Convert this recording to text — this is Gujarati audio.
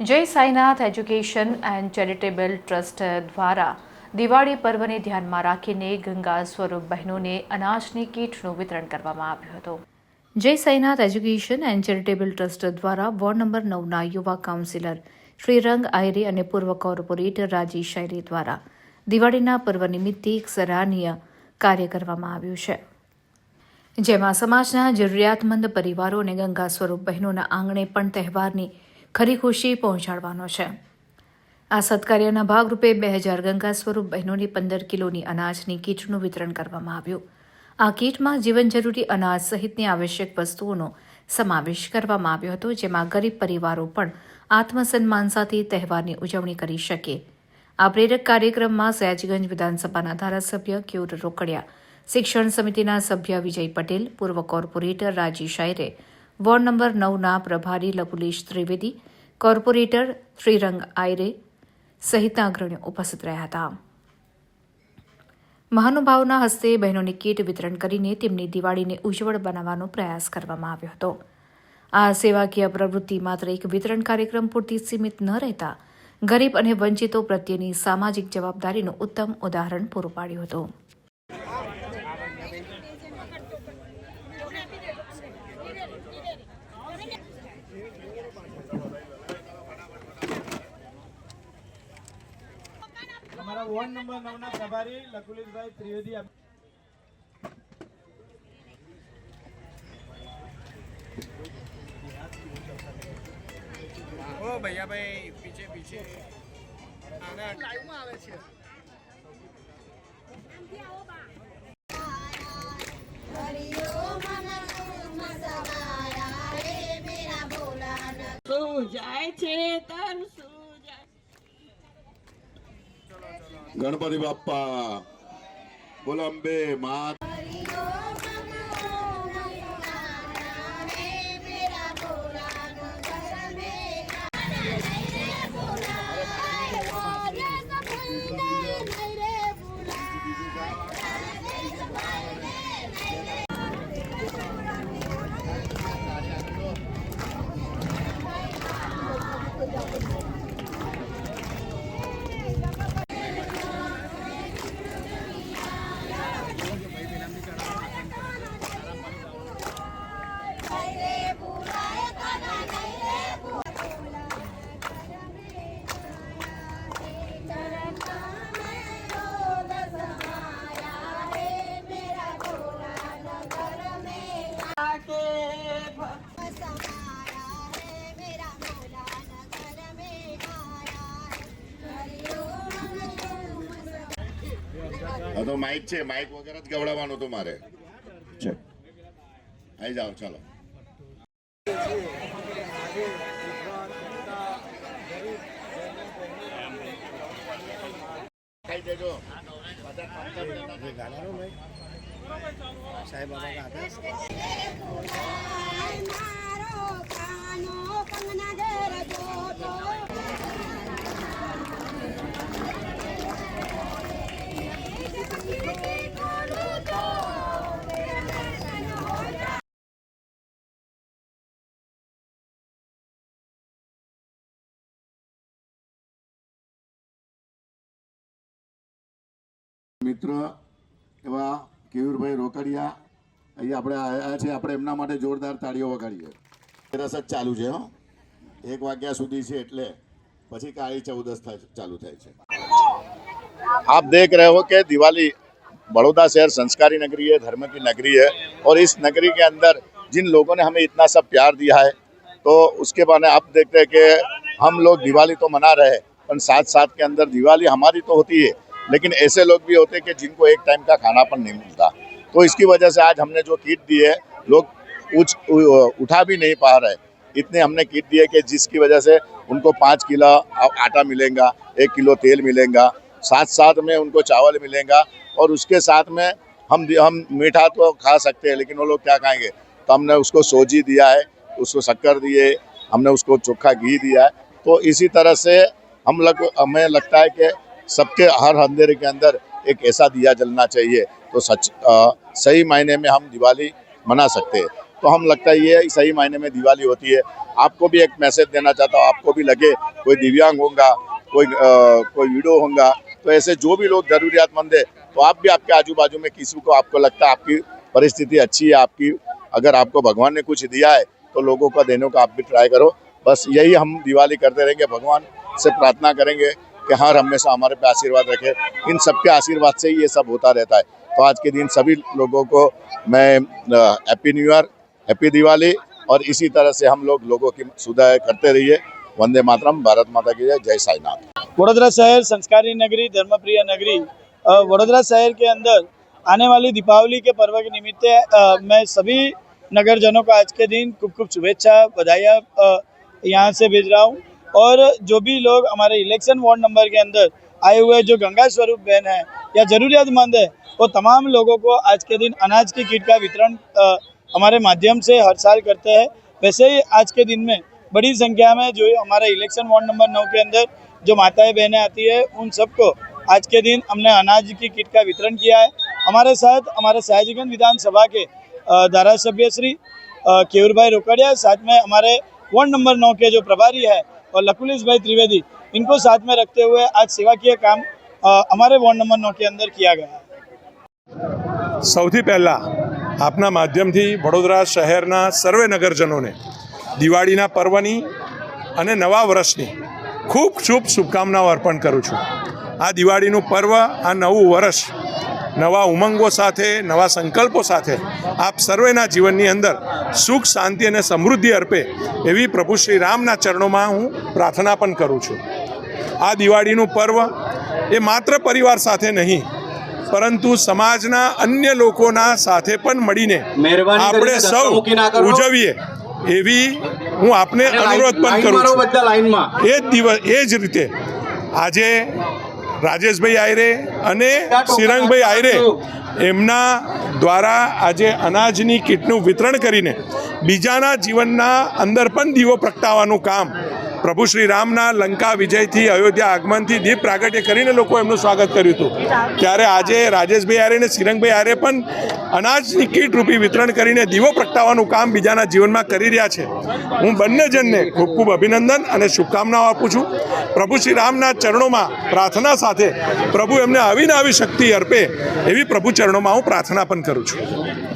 Jay Sainath education and charitable trust દ્વારા દિવાળી પર્વને ધ્યાનમાં રાખીને ગંગા સ્વરૂપ બહેનોને અનાજની કીટનું વિતરણ કરવામાં આવ્યું હતું. Jay Sainath education and charitable trust દ્વારા વોર્ડ નંબર નવના યુવા કાઉન્સિલર શ્રીરંગ આયરે અને પૂર્વ કોર્પોરેટર રાજી શાયરી દ્વારા દિવાળીના પર્વ નિમિત્તે એક સરાહનીય કાર્ય કરવામાં આવ્યું છે. જેમાં સમાજના જરૂરિયાતમંદ પરિવારો અને ગંગા સ્વરૂપ બહેનોના આંગણે પણ તહેવારની ખરી ખુશી પહોંચાડવાનો છે. આ સત્કાર્યના ભાગરૂપે બે હજાર ગંગા સ્વરૂપ બહેનોને પંદર કિલોની અનાજની કીટનું વિતરણ કરવામાં આવ્યું. આ કીટમાં જીવન જરૂરી અનાજ સહિતની આવશ્યક વસ્તુઓનો સમાવેશ કરવામાં આવ્યો હતો, જેમાં ગરીબ પરિવારો પણ આત્મસન્માન સાથે તહેવારની ઉજવણી કરી શકે. આ પ્રેરક કાર્યક્રમમાં સયાજગંજ વિધાનસભાના ધારાસભ્ય ક્યુર રોકડિયા, શિક્ષણ સમિતિના સભ્ય વિજય પટેલ, પૂર્વ કોર્પોરેટર રાજી શાયરે વોર્ડ નંબર નવના પ્રભારી લકુલેશ ત્રિવેદી, કોર્પોરેટર શ્રીરંગ આયરે સહિતના અગ્રણીઓ ઉપસ્થિત રહ્યા હતા. મહાનુભાવોના હસ્તે બહેનોને કીટ વિતરણ કરીને તેમની દિવાળીને ઉજ્જવળ બનાવવાનો પ્રયાસ કરવામાં આવ્યો હતો. આ સેવાકીય પ્રવૃત્તિ માત્ર એક વિતરણ કાર્યક્રમ પૂરતી સીમિત ન રહેતા ગરીબ અને વંચિતો પ્રત્યેની સામાજિક જવાબદારીનું ઉત્તમ ઉદાહરણ પૂરું પાડ્યું હતું. વોર્ડ નંબર નવના પ્રભારી લકુલીશભાઈ ત્રિવેદી ઓ ભૈયા ભાઈ પીછે પીછે. આના લાઈવમાં આવે છે જાય છે? గణపతి బప్ప. గులంబే మా આ તો માઇક છે માઇક વગર જ ગવડાવવાનો તો મારે. છે. આઈ જાઓ ચાલો. ખાઈ દેજો. મિત્ર એવા કેયુરભાઈ રોકડિયા અહીંયા આપણે આવ્યા છે આપણે એમના માટે જોરદાર તાળીઓ વગાડીએ રસ જ ચાલુ છે હો એક વાગ્યા સુધી છે એટલે પછી કાળી ચૌદસ થાય ચાલુ થાય છે आप देख रहे हो कि दिवाली बड़ौदा शहर संस्कारी नगरी है धर्म की नगरी है और इस नगरी के अंदर जिन लोगों ने हमें इतना सब प्यार दिया है तो उसके बाद आप देखते हैं कि हम लोग दिवाली तो मना रहे हैं पर साथ साथ के अंदर दिवाली हमारी तो होती है लेकिन ऐसे लोग भी होते हैं कि जिनको एक टाइम का खाना पर नहीं मिलता। तो इसकी वजह से आज हमने जो किट दी है लोग उच, उठा भी नहीं पा रहे। इतने हमने किट दिए कि जिसकी वजह से उनको पाँच किलो आटा मिलेगा एक किलो तेल मिलेगा साथ साथ में उनको चावल मिलेगा और उसके साथ में हम हम मीठा तो खा सकते हैं लेकिन वो लोग क्या खाएँगे? तो हमने उसको सोजी दिया है उसको शक्कर दिए हमने उसको चोखा घी दिया है। तो इसी तरह से हम लोग हमें लगता है कि सबके हर अंधेरे के अंदर एक ऐसा दिया जलना चाहिए। तो सच अ, सही मायने में हम दिवाली मना सकते हैं। तो हम लगता है ये सही मायने में दिवाली होती है। आपको भी एक मैसेज देना चाहता हूँ आपको भी लगे कोई दिव्यांग होगा कोई अ, कोई विडो होगा तो ऐसे जो भी लोग जरूरियातमंद है तो आप भी आपके आजू बाजू में किसी को आपको लगता है आपकी परिस्थिति अच्छी है आपकी अगर आपको भगवान ने कुछ दिया है तो लोगों का देने का आप भी ट्राई करो। बस यही हम दिवाली करते रहेंगे भगवान से प्रार्थना करेंगे। कि हर हमेशा हमारे पे आशीर्वाद रखे। इन सबके आशीर्वाद से ही ये सब होता रहता है। तो आज के दिन सभी लोगों को मैं happy new year happy Diwali और इसी तरह से हम लोग लोगों की सुधार करते रहिए। वंदे मातरम, भारत माता की जय जय साईनाथ। वडोदरा शहर, संस्कारी नगरी, धर्मप्रिय नगरी वडोदरा शहर के अंदर आने वाली दीपावली के पर्व के निमित्त मैं सभी नगरजनों को आज के दिन खूब खूब शुभेच्छा बधाइयाँ यहाँ से भेज रहा हूँ। और जो भी लोग हमारे इलेक्शन वार्ड नंबर के अंदर आए हुए जो गंगा स्वरूप बहन है या जरूरियातमंद है, वो तमाम लोगों को आज के दिन अनाज की किट का वितरण हमारे माध्यम से हर साल करते हैं। वैसे ही आज के दिन में बड़ी संख्या में जो हमारे इलेक्शन वार्ड नंबर नौ के अंदर जो माताएँ बहनें आती है, उन सबको आज के दिन हमने अनाज की किट का वितरण किया है। हमारे साथ हमारे सयाजीगंज विधानसभा के धारासभ्य श्री केयूर भाई रोकड़िया, साथ में हमारे वार्ड नंबर नौ के जो प्रभारी है और लकुलिस भाई त्रिवेदी इनको साथ में रखते हुए आज सेवाकीय काम अ, हमारे वार्ड नंबर नौ के अंदर किया गया है સૌથી પહેલાં આપના માધ્યમથી વડોદરા શહેરના સર્વે નગરજનોને દિવાળીના પર્વની અને નવા વર્ષની ખૂબ શુભ શુભકામનાઓ અર્પણ કરું છું આ દિવાળીનું પર્વ આ નવું વર્ષ નવા ઉમંગો સાથે નવા સંકલ્પો સાથે આપ સર્વેના જીવનની અંદર સુખ શાંતિ અને સમૃદ્ધિ અર્પે એવી પ્રભુ શ્રી રામના ચરણોમાં હું પ્રાર્થના પણ કરું છું. આ દિવાળીનું પર્વ એ માત્ર પરિવાર સાથે નહીં પરંતુ સમાજના અન્ય લોકોના સાથે પણ મળીને આપણે સૌ. ઉજવીએ એવી હું આપને અનુરોધ પણ કરું છું. એ જ દિવસ એ જ રીતે આજે રાજેશભાઈ આયરે અને સિરંગભાઈ આયરે એમના દ્વારા આજે અનાજની કીટનું વિતરણ કરીને બીજાના જીવનના અંદર પણ દીવો પ્રગટાવવાનું કામ પ્રભુ શ્રી રામના લંકા વિજયથી અયોધ્યા આગમનથી દીપ પ્રાગટ્ય કરીને લોકો એમનું સ્વાગત કર્યું હતું. ત્યારે આજે રાજેશભાઈ આર્ય અને શ્રીરંગભાઈ આર્ય પણ અનાજની કીટ રૂપી વિતરણ કરીને દીવો પ્રગટાવવાનું કામ બીજાના જીવનમાં કરી રહ્યા છે. હું બંને જણને ખૂબ ખૂબ અભિનંદન અને શુભકામનાઓ આપું છું. પ્રભુ શ્રી રામના ચરણોમાં પ્રાર્થના સાથે પ્રભુ એમને આવીને આવી શક્તિ અર્પે એવી પ્રભુ ચરણોમાં હું પ્રાર્થના પણ કરું છું.